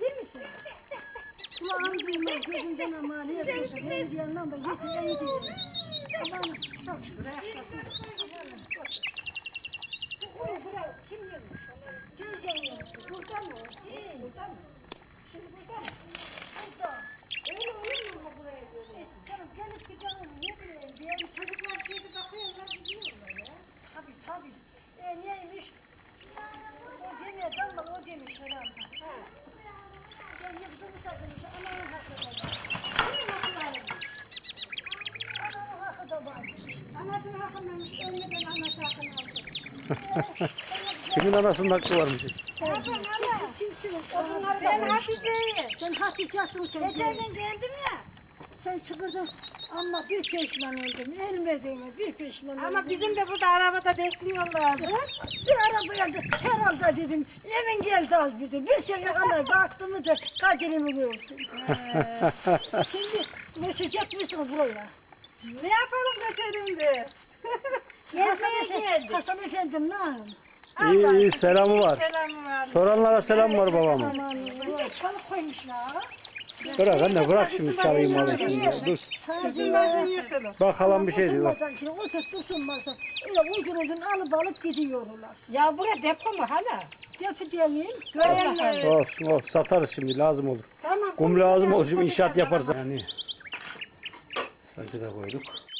Değil misin? Kulağım duymaz, gözümden amaliye yapıyordu. Ben bir yandan da yeti iyi diyor. Aman çok şükür ayaktasın. Kim yemiş? Teyzen yemiş. Burada mı? Burada mı? Şimdi burada mı? Burada. Öyle olur mu buraya göre? Canım gelip gidelim ne bileyim. Diğer çocuklar şeyde bakıyorlar bizim orada ya. Tabii tabii. E neymiş? O demiyor damla o demiş herhalde. Ha. Ben yıldızı sakınmış. Ananın hakkı da var. Kimin hakkı varmış? Ananın hakkı da Anasının hakkındanmış. Ölmeden anası hakkını aldı. Kimin anasının hakkı varmış? Ben Hatice'yim. Sen Hatice'sin sen. Geçen gün geldim ya. Sen çıkırdın ama bir pişman oldum. Elmediğime bir pişman oldum. Ama bizim de burada arabada bekliyorlardı. Bir arabaya da herhalde dedim evin geldi az bir de. Bir şey ana baktım da kaderimi görsün. Şimdi geçecek misin buraya? Ne yapalım geçelim Gezmeye geldik. Hasan efendim ne? İyi iyi selamı var. Selamı var. Soranlara selam var babamın. Aman ya çalık koymuşlar. Bırak anne bırak şimdi çalayım alayım şimdi. Dur. Bizim başın yırtılır. Bak halam bir şey diyor. bak. Oturmadan şimdi otur tutunmasa. Öyle ucunuzun alıp alıp gidiyorlar. Ya buraya depo mu hala? Defi diyeyim. Görenler. Olsun olsun satarız şimdi lazım olur. Tamam. Kum lazım olur şimdi inşaat yaparsan. Yani sacı da koyduk.